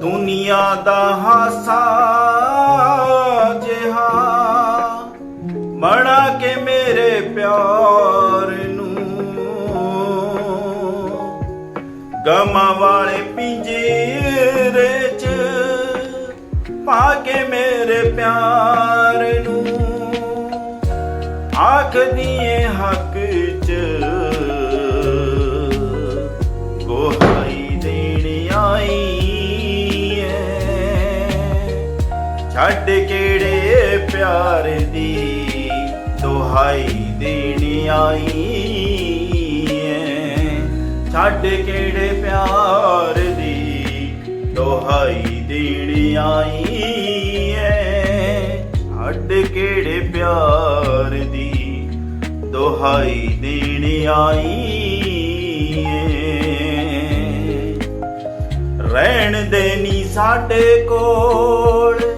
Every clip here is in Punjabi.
ਦੁਨੀਆ ਦਾ ਹਾਸਾ ਜਿਹਾ। ਬਣਾ ਕੇ ਮੇਰੇ ਪਿਆਰ ਨੂੰ। ਗਮਾਂ ਵਾਲੇ ਪਿੰਜਰੇ 'ਚ ਪਾ ਕੇ ਮੇਰੇ ਪਿਆਰ ਨੂੰ। ਆਖ ਦੀਏ ਹੱਕ ਛੱਡ ਕਿਹੜੇ ਪਿਆਰ ਦੀ ਦੁਹਾਈ ਦੇਣ ਆਈ ਐ ਛੱਡ ਕਿਹੜੇ ਪਿਆਰ ਦੀ ਦੁਹਾਈ ਦੇਣ ਆਈ ਐ ਛੱਡ ਕਿਹੜੇ ਪਿਆਰ ਦੀ ਦੁਹਾਈ ਦੇਣ ਆਈ ਰਹਿਣ ਦੇ ਨੀ ਸਾਡੇ ਕੋਲ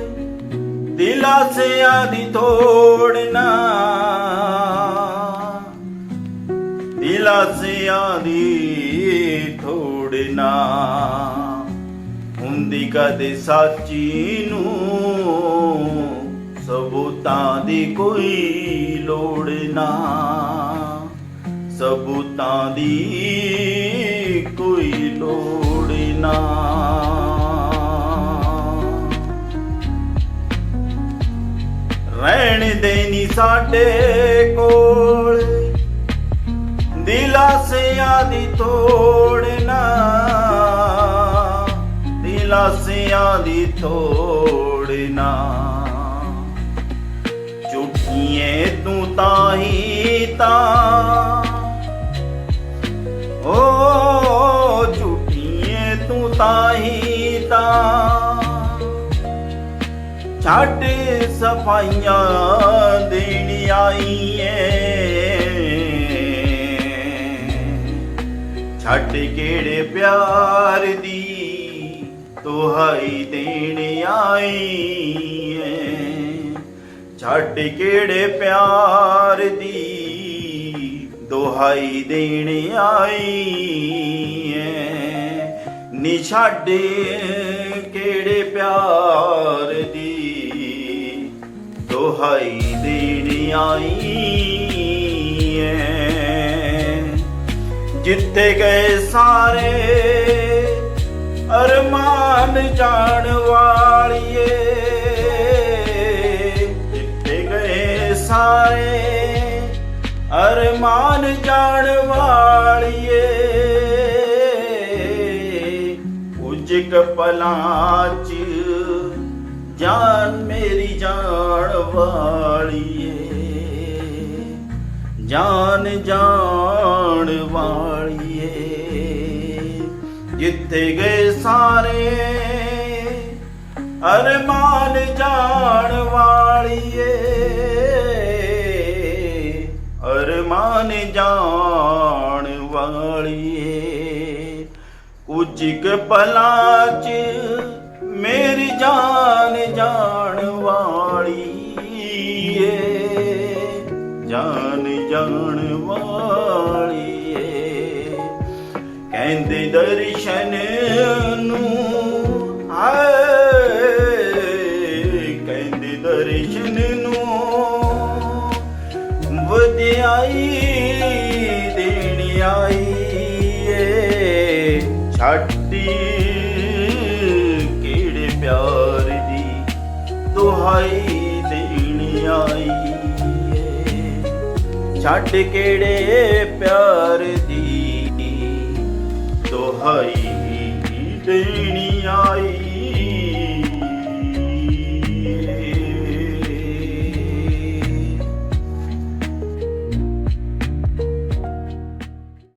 ਦਿਲਾਸਿਆਂ ਦੀ ਤੋੜਨਾ ਦਿਲਾਸਿਆਂ ਦੀ ਤੋੜਨਾ ਹੁੰਦੀ ਕਦੇ ਸਾਚੀ ਨੂੰ, ਸਬੂਤਾਂ ਦੀ ਕੋਈ ਲੋੜ ਨਾ। ਸਬੂਤਾਂ ਦੀ ਕੋਈ ਲੋੜ ਨਾ। ਰਹਿਣ ਦੇ ਨੀ ਸਾਡੇ ਕੋਲ। ਦਿਲਾਸਿਆਂ ਦੀ ਤੋੜਨਾ ਦਿਲਾਸਿਆਂ ਦੀ ਤੋੜਨਾ ਝੂਠੀਏ ਤੂੰ ਤਾਂ ਹੀ ਤਾਂ। ਓ ਝੂਠੀਏ ਤੂੰ ਤਾਂ ਹੀ ਛੱਡ ਸਫਾਈਆਂ ਦੇਣ ਆਈ ਏ। ਛੱਡ ਕਿਹੜੇ ਪਿਆਰ ਦੀ ਦੁਹਾਈ ਦੇਣ ਆਈ ਏ। ਛੱਡ ਕਿਹੜੇ ਪਿਆਰ ਦੀ ਦੁਹਾਈ ਦੇਣ ਆਈ ਏ। ਨੀ ਛੱਡ ਕਿਹੜੇ ਪਿਆਰ ਦੀ ਦੁਹਾਈ ਦੇਣ ਆਈ ਏ ਜਿੱਥੇ ਗਏ ਸਾਰੇ ਅਰਮਾਨ ਜਾਣ ਵਾਲੀਏ। ਜਿੱਥੇ ਗਏ ਸਾਰੇ ਅਰਮਾਨ ਜਾਣ ਵਾਲੀਏ। ਕੁਝ ਕਪਲਾਂ ਚ ਜਾਨ ਮੇਰੀ ਜਾਣ ਵਾਲੀਏ ਜਾਨ ਜਾਣ ਵਾਲੀਏ ਜਿੱਥੇ ਗਏ ਸਾਰੇ ਅਰਮਾਨ ਜਾਣ ਵਾਲੀ ਵਾਲੀਏ ਅਰਮਾਨ ਜਾਣ ਵਾਲੀ ਵਾਲੀਏ ਕੁਝ ਕੁ ਪਲਾਂ ਚ ਮੇਰੀ ਜਾਨ ਜਾਣ ਵਾਲੀ ਏ। ਜਾਨ ਜਾਣ ਵਾਲੀ ਏ। ਕਹਿੰਦੇ ਦਰਸ਼ਨ ਨੂੰ ਹਾਏ ਕਹਿੰਦੇ ਦਰਸ਼ਨ ਨੂੰ ਵਧਾਈ ਦੇਣੀ ਆਈ ਏ। ਛੱਡ ਦੁਹਾਈ ਦੇਣ ਆਈ ਏ। ਛੱਡ ਕਿਹੜੇ